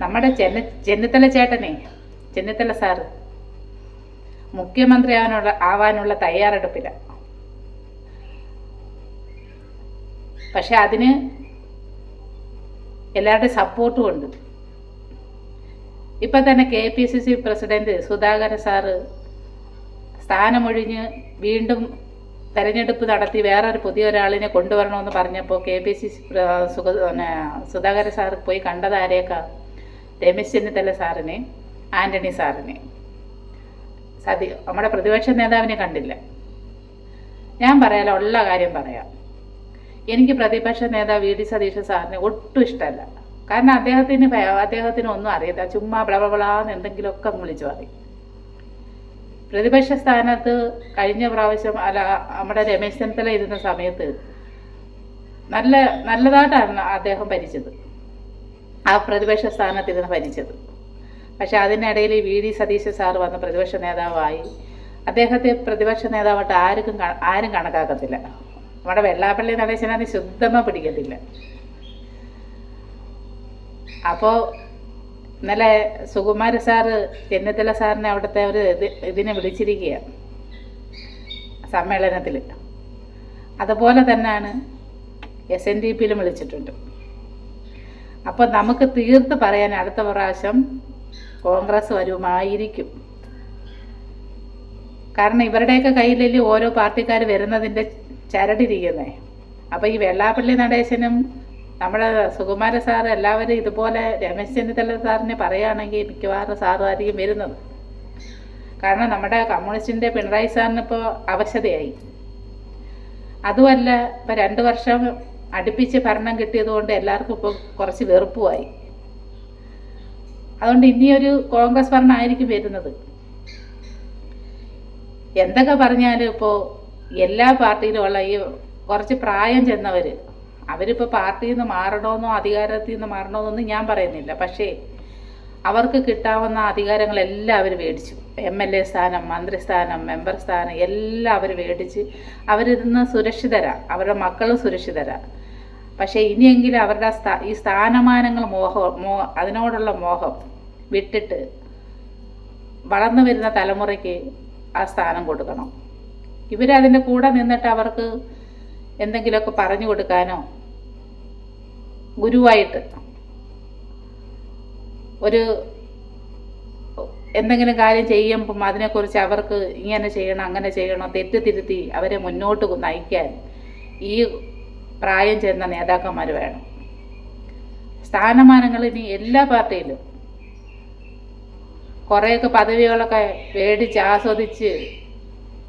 നമ്മുടെ ചെന്ന ചെന്നിത്തല ചേട്ടനെ ചെന്നിത്തല സാറ്. മുഖ്യമന്ത്രി ആവാനുള്ള ആവാനുള്ള തയ്യാറെടുപ്പില്ല. പക്ഷെ അതിന് എല്ലാവരുടെയും സപ്പോർട്ടും ഉണ്ട്. ഇപ്പം തന്നെ K P C C president Sudhakaran sir സ്ഥാനമൊഴിഞ്ഞ് വീണ്ടും തെരഞ്ഞെടുപ്പ് നടത്തി വേറൊരു പുതിയ ഒരാളിനെ കൊണ്ടുവരണമെന്ന് പറഞ്ഞപ്പോൾ K P C C Sudhakaran sir പോയി കണ്ടത് ആരെയൊക്കെ രമേശ് സാറിനെ ആന്റണി സാറിനെ. സതി നമ്മുടെ പ്രതിപക്ഷ നേതാവിനെ കണ്ടില്ല. ഞാൻ പറയാലോ ഉള്ള കാര്യം പറയാം. എനിക്ക് പ്രതിപക്ഷ നേതാവ് വി ഡി സതീശൻ സാറിനെ ഒട്ടും ഇഷ്ടമല്ല. കാരണം അദ്ദേഹത്തിന് അദ്ദേഹത്തിന് ഒന്നും അറിയത്തില്ല. ചുമ്മാ ബ്ലബളാന്ന് എന്തെങ്കിലുമൊക്കെ വിളിച്ചു പറയും. പ്രതിപക്ഷ സ്ഥാനത്ത് കഴിഞ്ഞ പ്രാവശ്യം അല്ല നമ്മുടെ രമേശ് ചെന്നിത്തല ഇരുന്ന സമയത്ത് നല്ല നല്ലതായിട്ടാണ് അദ്ദേഹം ഭരിച്ചത്. ആ പ്രതിപക്ഷ സ്ഥാനത്തിരുന്ന് ഭരിച്ചത്. പക്ഷെ അതിനിടയിൽ വി ഡി സതീശൻ സാർ വന്ന പ്രതിപക്ഷ നേതാവായി. അദ്ദേഹത്തെ പ്രതിപക്ഷ നേതാവായിട്ട് ആർക്കും ആരും കണക്കാക്കത്തില്ല. നമ്മുടെ വെള്ളാപ്പള്ളി നടേശനാണ് ശുദ്ധമ പിടിക്കത്തില്ല. അപ്പോൾ ഇന്നലെ സുകുമാര സാറ് ചെന്നിത്തല സാറിനെ അവിടുത്തെ ഒരു ഇത് ഇതിനെ വിളിച്ചിരിക്കുക സമ്മേളനത്തിൽ അതുപോലെ തന്നെയാണ് എസ് എൻ ഡി പിയിലും വിളിച്ചിട്ടുണ്ട്. അപ്പോൾ നമുക്ക് തീർത്ത് പറയാൻ അടുത്ത പ്രാവശ്യം കോൺഗ്രസ് വരുമായിരിക്കും. കാരണം ഇവരുടെയൊക്കെ കയ്യിലല്ലേ ഓരോ പാർട്ടിക്കാർ വരുന്നതിന്റെ ചരടിരിക്കുന്നേ. അപ്പോൾ ഈ വെള്ളാപ്പള്ളി നടേശനും നമ്മുടെ സുകുമാര സാർ എല്ലാവരും ഇതുപോലെ രമേശ് ചെന്നിത്തല സാറിനെ പറയുകയാണെങ്കിൽ മിക്കവാറും സാറുമായിരിക്കും വരുന്നത്. കാരണം നമ്മുടെ കമ്മ്യൂണിസ്റ്റിന്റെ പിണറായി സാറിന് ഇപ്പോൾ അവശതയായി. അതുമല്ല ഇപ്പൊ രണ്ട് വർഷം അടുപ്പിച്ച് ഭരണം കിട്ടിയതുകൊണ്ട് എല്ലാവർക്കും ഇപ്പോൾ കുറച്ച് വെറുപ്പുമായി. അതുകൊണ്ട് ഇനിയൊരു കോൺഗ്രസ് ഭരണമായിരിക്കും വരുന്നത്. എന്തൊക്കെ പറഞ്ഞാലും ഇപ്പോൾ എല്ലാ പാർട്ടിയിലും ഉള്ള ഈ കുറച്ച് പ്രായം ചെന്നവർ അവരിപ്പോൾ പാർട്ടിയിൽ നിന്ന് മാറണമെന്നോ അധികാരത്തിൽ നിന്ന് മാറണമെന്നൊന്നും ഞാൻ പറയുന്നില്ല. പക്ഷേ അവർക്ക് കിട്ടാവുന്ന അധികാരങ്ങളെല്ലാം അവർ മേടിച്ചു. എം എൽ എ സ്ഥാനം മന്ത്രിസ്ഥാനം മെമ്പർ സ്ഥാനം എല്ലാം അവർ മേടിച്ച് അവരിന്ന് സുരക്ഷിതരാണ് അവരുടെ മക്കളും സുരക്ഷിതരാണ് പക്ഷേ ഇനിയെങ്കിലും അവരുടെ ഈ സ്ഥാനമാനങ്ങൾ മോഹം മോ അതിനോടുള്ള മോഹം വിട്ടിട്ട് വളർന്നു വരുന്ന തലമുറയ്ക്ക് ആ സ്ഥാനം കൊടുക്കണം. ഇവരതിന്റെ കൂടെ നിന്നിട്ട് അവർക്ക് എന്തെങ്കിലുമൊക്കെ പറഞ്ഞു കൊടുക്കാനോ ഗുരുവായിട്ട് ഒരു എന്തെങ്കിലും കാര്യം ചെയ്യുമ്പം അതിനെക്കുറിച്ച് അവർക്ക് ഇങ്ങനെ ചെയ്യണം അങ്ങനെ ചെയ്യണം തെറ്റ് തിരുത്തി അവരെ മുന്നോട്ട് നയിക്കാൻ ഈ പ്രായം ചേർന്ന നേതാക്കന്മാർ വേണം. സ്ഥാനമാനങ്ങൾ ഇനി എല്ലാ പാർട്ടിയിലും. കുറേയൊക്കെ പദവികളൊക്കെ മേടിച്ച് ആസ്വദിച്ച്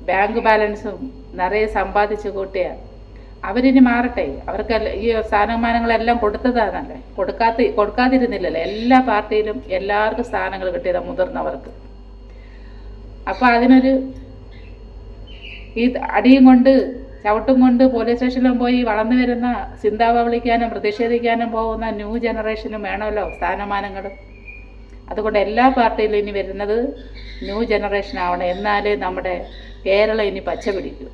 ബാങ്ക് ബാലൻസും നിറയെ സമ്പാദിച്ച് കൂട്ടിയ അവരിനി മാറട്ടെ. അവർക്ക് ഈ സ്ഥാനമാനങ്ങളെല്ലാം കൊടുത്തതാണല്ലേ? കൊടുക്കാത്ത കൊടുക്കാതിരുന്നില്ലല്ലോ? എല്ലാ പാർട്ടിയിലും എല്ലാവർക്കും സ്ഥാനങ്ങൾ കിട്ടിയതാണ് മുതിർന്നവർക്ക്. അപ്പോൾ അതിനൊരു ഈ അടിയും കൊണ്ട് ചവിട്ടും കൊണ്ട് പോലീസ് സ്റ്റേഷനിലും പോയി വളർന്നു വരുന്ന ചിന്താവ വിളിക്കാനും പ്രതിഷേധിക്കാനും പോകുന്ന ന്യൂ ജനറേഷനും വേണമല്ലോ സ്ഥാനമാനങ്ങൾ. അതുകൊണ്ട് എല്ലാ പാർട്ടിയിലും ഇനി വരുന്നത് ന്യൂ ജനറേഷൻ ആവണം. എന്നാലേ നമ്മുടെ കേരളം ഇനി പച്ച പിടിക്കൂ.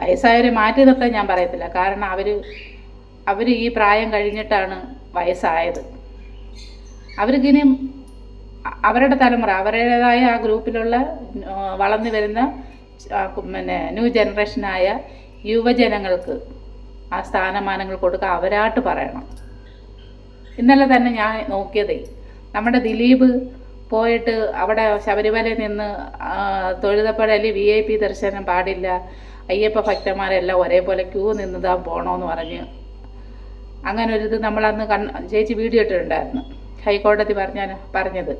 വയസ്സായവരെ മാറ്റി നിർത്താൻ ഞാൻ പറയത്തില്ല. കാരണം അവർ അവർ ഈ പ്രായം കഴിഞ്ഞിട്ടാണ് വയസ്സായത്. അവർക്കിനി അവരുടെ തലമുറ അവരുടേതായ ആ ഗ്രൂപ്പിലുള്ള വളർന്നു വരുന്ന പിന്നെ ന്യൂ ജനറേഷനായ യുവജനങ്ങൾക്ക് ആ സ്ഥാനമാനങ്ങൾ കൊടുക്കുക അവരായിട്ട് പറയണം. ഇന്നലെ തന്നെ ഞാൻ നോക്കിയതേ നമ്മുടെ ദിലീപ് പോയിട്ട് അവിടെ ശബരിമലയിൽ നിന്ന് തൊഴുതപ്പഴലി വി ഐ പി ദർശനം പാടില്ല അയ്യപ്പ ഭക്തന്മാരെല്ലാം ഒരേപോലെ ക്യൂ നിന്നതാ പോകണമെന്ന് പറഞ്ഞ്. അങ്ങനെ ഒരു ഇത് നമ്മളന്ന് കൺ ചേച്ചി വീഡിയോ ഇട്ടിട്ടുണ്ടായിരുന്നു. ഹൈക്കോടതി പറഞ്ഞ പറഞ്ഞത്.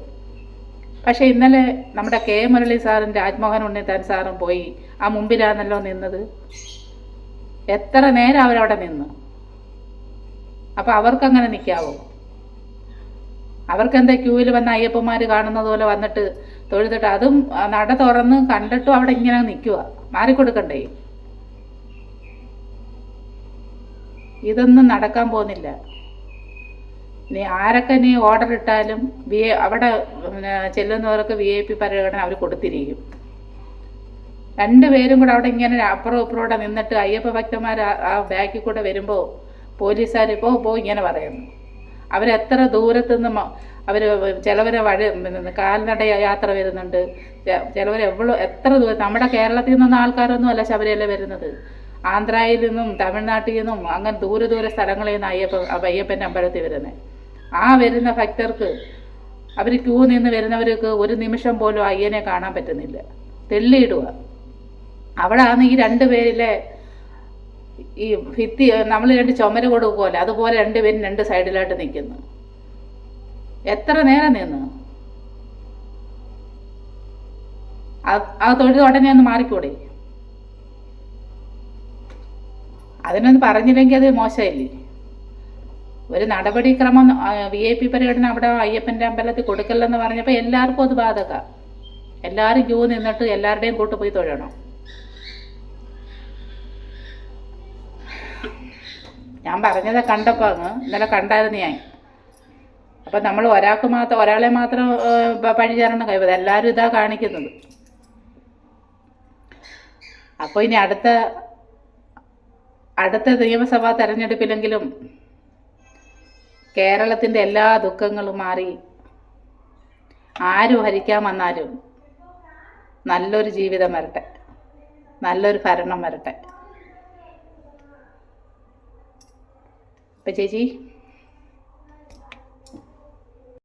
പക്ഷേ ഇന്നലെ നമ്മുടെ കെ മുരളി സാറും രാജ്മോഹൻ ഉണ്ണിത്താൻ സാറും പോയി. ആ മുമ്പിലാണല്ലോ നിന്നത്. എത്ര നേരം അവരവിടെ നിന്ന്? അപ്പം അവർക്കങ്ങനെ നിൽക്കാവോ അവർക്കെന്താ ക്യൂവിൽ വന്ന അയ്യപ്പന്മാർ കാണുന്നത് പോലെ വന്നിട്ട് തൊഴുതിട്ട് അതും നട തുറന്ന് കണ്ടിട്ടും അവിടെ ഇങ്ങനെ നിൽക്കുക മാറിക്കൊടുക്കണ്ടേ? ഇതൊന്നും നടക്കാൻ പോകുന്നില്ല. ഇനി ആരൊക്കെ ഇനി ഓർഡർ ഇട്ടാലും വി അവിടെ പിന്നെ ചെല്ലുന്നവർക്ക് വി ഐ പി പരിഗണന അവർ കൊടുത്തിരിക്കും. രണ്ടുപേരും കൂടെ അവിടെ ഇങ്ങനെ അപ്പുറം ഇപ്പുറം നിന്നിട്ട് അയ്യപ്പ ഭക്തന്മാർ ആ ബാക്കിൽ കൂടെ വരുമ്പോൾ പോലീസുകാർ ഇപ്പോൾ പോ ഇങ്ങനെ പറയുന്നു. അവരെത്ര ദൂരത്തു നിന്ന് അവർ ചിലവരെ വഴി കാൽനട യാത്ര വരുന്നുണ്ട്. ചിലവർ എവ്വളോ എത്ര ദൂരം നമ്മുടെ കേരളത്തിൽ നിന്നുള്ള ആൾക്കാരൊന്നും അല്ല ശബരിമല വരുന്നത്. ആന്ധ്രയിൽ നിന്നും തമിഴ്നാട്ടിൽ നിന്നും അങ്ങനെ ദൂരെ ദൂരെ സ്ഥലങ്ങളിൽ നിന്ന് അയ്യപ്പ അയ്യപ്പന്റെ അമ്പലത്തിൽ വരുന്നത് ആ വരുന്ന ഭക്തർക്ക് അവർ ക്യൂ നിന്ന് വരുന്നവർക്ക് ഒരു നിമിഷം പോലും അയ്യനെ കാണാൻ പറ്റുന്നില്ല. തെള്ളിയിടുക. ആണ് ഈ രണ്ട് പേരിലെ ഈ ഭിത്തി നമ്മൾ രണ്ട് ചുമര് കൊടുക്കുമല്ലോ അതുപോലെ രണ്ടുപേരും രണ്ട് സൈഡിലായിട്ട് നിൽക്കുന്നു. എത്ര നേരം നിന്ന്? ആ- തൊഴിൽ ഉടനെ ഒന്ന് മാറിക്കൂടെ? അതിനൊന്ന് പറഞ്ഞില്ലെങ്കിൽ അത് മോശമല്ലേ? ഒരു നടപടിക്രമം വി ഐ പി പരിഗണന അവിടെ അയ്യപ്പന്റെ അമ്പലത്തിൽ കൊടുക്കല്ലെന്ന് പറഞ്ഞപ്പോൾ എല്ലാവർക്കും അത് ബാധക. എല്ലാവരും ക്യൂ നിന്നിട്ട് എല്ലാവരുടെയും കൂട്ട് പോയി തൊഴണം. ഞാൻ പറഞ്ഞത് കണ്ടപ്പോൾ അങ്ങ് ഇന്നലെ കണ്ടായിരുന്നു ഞാൻ. അപ്പം നമ്മൾ ഒരാൾക്ക് മാത്രം ഒരാളെ മാത്രം പഴിചാരണം പഴി ചേരണം കഴിവത് എല്ലാവരും ഇതാ കാണിക്കുന്നത്. അപ്പോൾ ഇനി അടുത്ത അടുത്ത നിയമസഭാ തെരഞ്ഞെടുപ്പിലെങ്കിലും കേരളത്തിന്റെ എല്ലാ ദുഃഖങ്ങളും മാറി. ആരും ഭരിക്കാൻ വന്നാലും നല്ലൊരു ജീവിതം വരട്ടെ. നല്ലൊരു ഭരണം വരട്ടെ. ചേച്ചി?